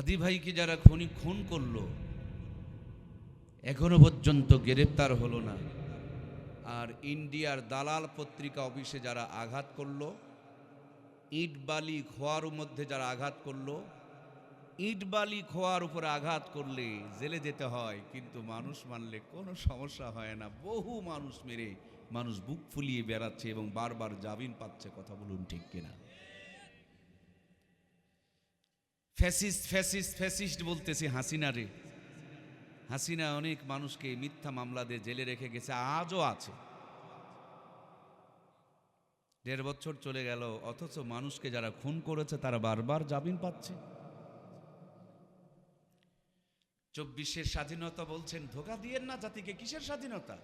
হাদি ভাইকে যারা খুনি খুন করল, এখনও পর্যন্ত গ্রেপ্তার হলো না। আর ইন্ডিয়ার দালাল পত্রিকা অফিসে যারা আঘাত করল, ইট বালি খোয়ার মধ্যে যারা আঘাত করল, ইট বালি খোয়ার উপরে আঘাত করলে জেলে যেতে হয়, কিন্তু মানুষ মানলে কোনো সমস্যা হয় না। বহু মানুষ মেরে, মানুষ বুক ফুলিয়ে বেড়াচ্ছে এবং বারবার জামিন পাচ্ছে, কথা বলুন ঠিক কিনা? ফ্যাসিস্ট ফ্যাসিস্ট ফ্যাসিস্ট বলতেছে হাসিনা রে হাসিনা অনেক মানুষকে মিথ্যা মামলা দিয়ে জেলে রেখে গেছে, আজও আছে। দেড় বছর চলে গেল, অথচ মানুষকে যারা খুন করেছে তারা বারবার জামিন পাচ্ছে। চব্বিশের স্বাধীনতা বলছেন, ধোকা দিয়েন না জাতিকে, কিসের স্বাধীনতা?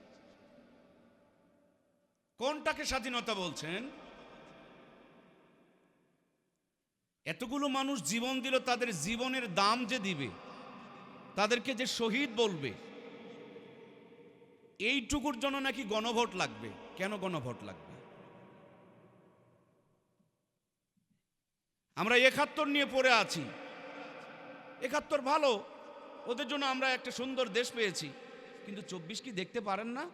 কোনটাকে স্বাধীনতা বলছেন? এতগুলো মানুষ জীবন দিল, তাদের জীবনের দাম যে দিবে, তাদেরকে যে শহীদ বলবে, এইটুকুর জন্য নাকি গণভোট লাগবে। কেন গণভোট লাগবে? আমরা একাত্তর নিয়ে পড়ে আছি। একাত্তর ভালো, ওদের জন্য আমরা একটা সুন্দর দেশ পেয়েছি। কিন্তু চব্বিশ কি দেখতে পারেন না?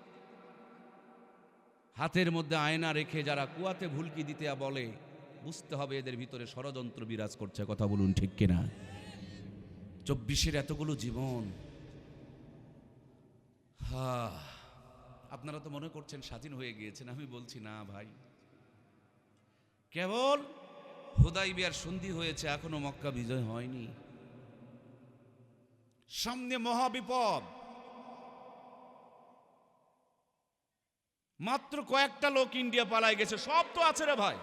হাতের মধ্যে আয়না রেখে যারা কুয়াতে ভুলকি দিতে বলে বুঝতে হবে এদের ভিতরে ষড়যন্ত্র বিরাজ করছে, কথা বলুন ঠিক কিনা? চব্বিশের এতগুলো জীবন। হা, আপনারা তো মনে করছেন স্বাধীন হয়ে গিয়েছেন, আমি বলছি না ভাই। কেবল হুদাই বিয়ার সন্ধি হয়েছে, এখনও মক্কা বিজয় হয়নি। সামনে মহাবিপদ মাত্র কয়েকটা লোক ইন্ডিয়া পালায় গেছে, সব তো আছে রে ভাই।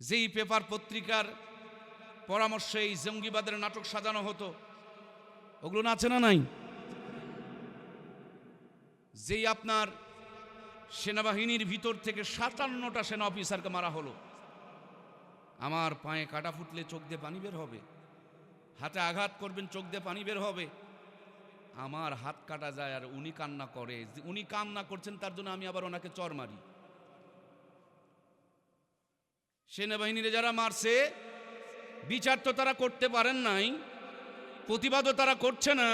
যেই পেপার পত্রিকার পরামর্শে এই জঙ্গিবাদের নাটক সাজানো হতো, ওগুলো না আছে না নাই? যেই আপনার সেনাবাহিনীর ভিতর থেকে সাতান্নটা সেনা অফিসারকে মারা হলো, আমার পায়ে কাটা ফুটলে চোখ দিয়ে পানি বের হবে, হাতে আঘাত করবেন চোখ দিয়ে পানি বের হবে, আমার হাত কাটা যায় আর উনি কান্না করে, উনি কান্না করছেন তার জন্য আমি আবার ওনাকে চর মারি। সেনাবাহিনীরা যারা মারছে, বিচার তো তারা করতে পারেন নাই, প্রতিবাদও তারা করছে না,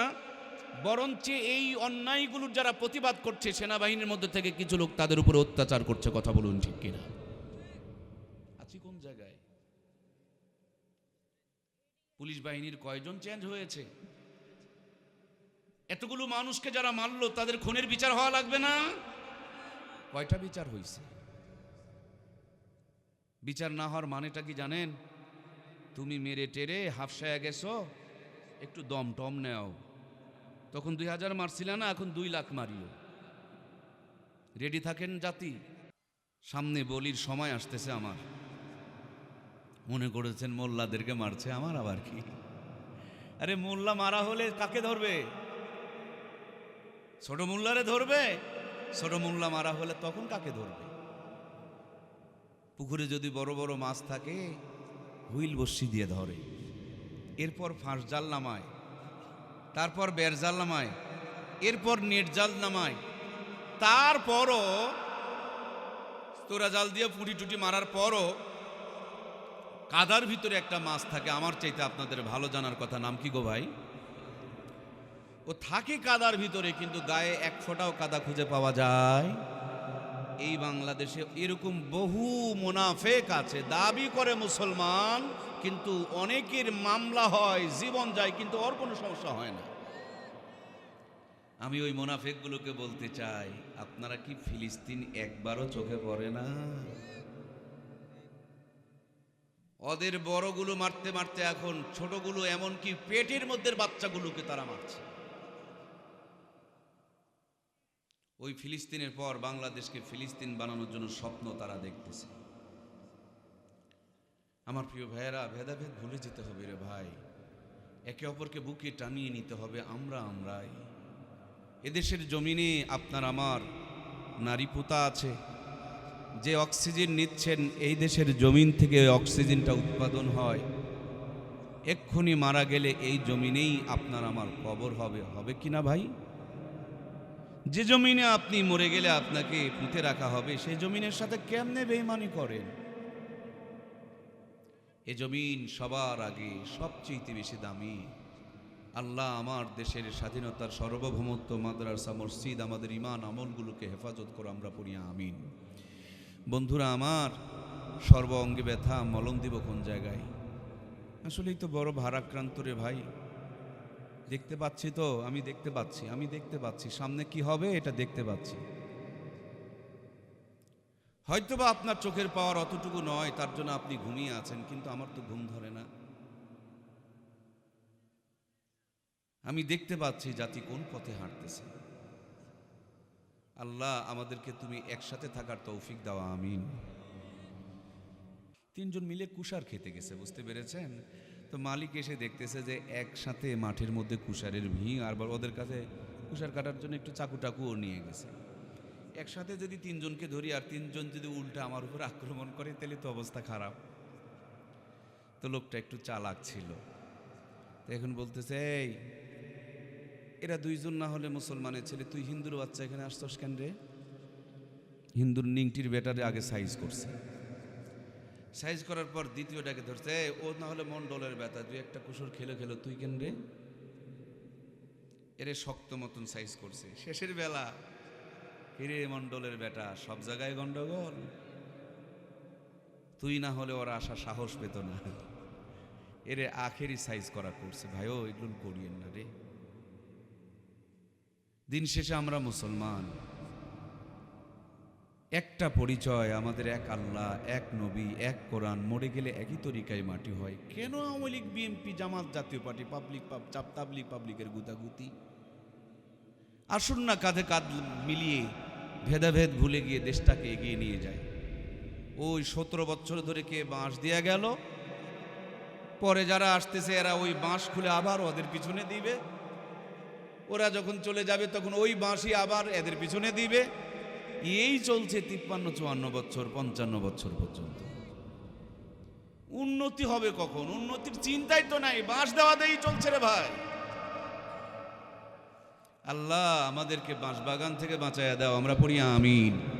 বরঞ্চ এই অন্যায়গুলোর যারা প্রতিবাদ করছে, সেনাবাহিনীর মধ্যে থেকে কিছু লোক তাদের উপরে অত্যাচার করছে, কথা বলুন ঠিক কিনা? আছি কোন জায়গায়? পুলিশ বাহিনীর কয়জন চেঞ্জ হয়েছে? এতগুলো মানুষকে যারা মারলো, তাদের খুনের বিচার হওয়া লাগবে না? কয়টা বিচার হয়েছে বিচার না হওয়ার মানেটা কি জানেন? তুমি মেরে টেরে হাফসায়া গেছো, একটু দম টম নেও। তখন দুই হাজার মারছিল না, এখন দুই লাখ মারিও। রেডি থাকেন জাতি? সামনে বলির সময় আসতেছে আমার। মনে করেছেন মোল্লাদেরকে মারছে আমার আবার কি? আরে মোল্লা মারা হলে কাকে ধরবে? ছোট মোল্লারে ধরবে? ছোট মোল্লা মারা হলে তখন কাকে ধরবে? পুকুরে যদি বড় বড় মাছ থাকে, হুইল বসি দিয়ে ধরে। এরপর ফাঁস জাল নামায়, তারপর বের জাল নামায়, এরপর নেট জাল নামায়। তারপরও তোরা জাল দিয়ে পুঁটি টুটি মারার পরও কাদার ভিতরে একটা মাছ থাকে, আমার চাইতে আপনাদের ভালো জানার কথা। নাম কি গো ভাই? ও থাকে কাদার ভিতরে, কিন্তু গায়ে এক ফোঁটাও কাদা খুঁজে পাওয়া যায়। এই বাংলাদেশে এরকম বহু মোনাফেক আছে, দাবি করে মুসলমান, কিন্তু অনেকের মামলা হয়, জীবন যায়, কিন্তু ওর কোনো সমস্যা হয় না। আমি ওই মোনাফেকগুলোকে বলতে চাই, আপনারা কি ফিলিস্তিন একবারও চোখে পড়ে না? ওদের বড়গুলো মারতে মারতে এখন ছোটগুলো এমনকি পেটের মধ্যে বাচ্চাগুলোকে তারা মারছে। ওই ফিলিস্তিনের পর বাংলাদেশকে ফিলিস্তিন বানানোর জন্য স্বপ্ন তারা দেখতেছে। আমার প্রিয় ভাইয়েরা, ভেদাভেদ ভুলে যেতে হবে রে ভাই। একে অপরকে বুকে টানিয়ে নিতে হবে আমরা আমরাই। এদেশের জমিনে আপনার আমার নারী পোতা আছে। যে অক্সিজেন নিচ্ছেন, এই দেশের জমিন থেকে অক্সিজেনটা উৎপাদন হয়। এক্ষুনি মারা গেলে এই জমিনেই আপনার আমার কবর হবে। হবে কি না ভাই? যে জমিনে আপনি মরে গেলে আপনাকে পুঁতে রাখা হবে সেই জমিনের সাথে কেমনে বেইমানি করেন? এ জমিন সবার আগে সবচেয়ে বেশি দামি। আল্লাহ আমার দেশের স্বাধীনতার সার্বভৌমত্ব, মাদ্রাসা, মসজিদ, আমাদের ইমান আমলগুলোকে হেফাজত করে, আমরা পড়িয়া আমিন। বন্ধুরা আমার, সর্ব অঙ্গে ব্যথা, মলম দিব কোন জায়গায়? আসলেই তো বড় ভারাক্রান্ত রে ভাই। দেখতে পাচ্ছি তো? আমি দেখতে পাচ্ছি, আমি দেখতে পাচ্ছি। সামনে কি হবে? এটা দেখতে পাচ্ছি। হয়তোবা আপনার চোখের পাওয়ার অতটুকু নয়, তার জন্য আপনি ঘুমিয়ে আছেন, কিন্তু আমার তো ঘুম ধরে না। আমি দেখতে পাচ্ছি জাতি কোন পথে হাঁটতেছে। আল্লাহ আমাদেরকে তুমি একসাথে থাকার তৌফিক দেওয়া আমিন। তিনজন মিলে কুষার খেতে গেছে, বুঝতে পেরেছেন? তো মালিক এসে দেখতেছে যে একসাথে মাঠের মধ্যে কুষারের ভিড় আর ওদের কাছে কুষার কাটার জন্য একটু চাকু টাকুও নিয়ে গেছে। একসাথে যদি তিনজনকে ধরি আর তিনজন যদি উল্টা আমার উপর আক্রমণ করে, তাহলে তো অবস্থা খারাপ। তো লোকটা একটু চালাক ছিল। তো এখন বলতেছে, এই, এরা দুইজন না হলে মুসলমানের ছেলে, তুই হিন্দুর বাচ্চা এখানে আসছস কেন রে? হিন্দুর নিংটির বেটারে আগে সাইজ করছে। সাইজ করার পর দ্বিতীয়টাকে ধরছে ও না হলে মন্ডলের ব্যথা দুই একটা কুসুর খেলো খেলো, তুই কেন রে? এরে শক্ত মতন সাইজ করছে। শেষের বেলা হিরে মন্ডলের বেটা সব জায়গায় গন্ডগোল? তুই না হলে ওরা আসা সাহস পেত না। এরে আখেরি সাইজ করা করছে ভাইও এগুলো করিয়েন না রে। দিন শেষে আমরা মুসলমান। একটা পরিচয়, আমাদের এক আল্লাহ, এক নবী, এক কোরআন, মরে গেলে একই তরিকায় মাটি হয়। কেন আওয়ামী লীগ, বিএনপি, জামাত জাতীয় পার্টি, পাবলিক চাপ তাবলিক, পাবলিকের গুতাগুতি? আসুন না, কাঁধে কাঁধ মিলিয়ে ভেদাভেদ ভুলে গিয়ে দেশটাকে এগিয়ে নিয়ে যায়। ওই সতেরো বছর ধরে কে বাঁশ দেয়া গেল? পরে যারা আসতেছে, এরা ওই বাঁশ খুলে আবার ওদের পিছনে দিবে। ওরা যখন চলে যাবে, তখন ওই বাঁশই আবার এদের পিছনে দিবে। এই চলছে তিপ্পান্ন, চুয়ান্ন বছর, পঞ্চান্ন বছর পর্যন্ত। উন্নতি হবে কখন? উন্নতির চিন্তাই তো নাই। বাঁশ দেওয়া দেই চলছে রে ভাই। আল্লাহ, আমাদেরকে বাঁশ বাগান থেকে বাঁচাইয়া দাও। আমরা পড়ি আমিন।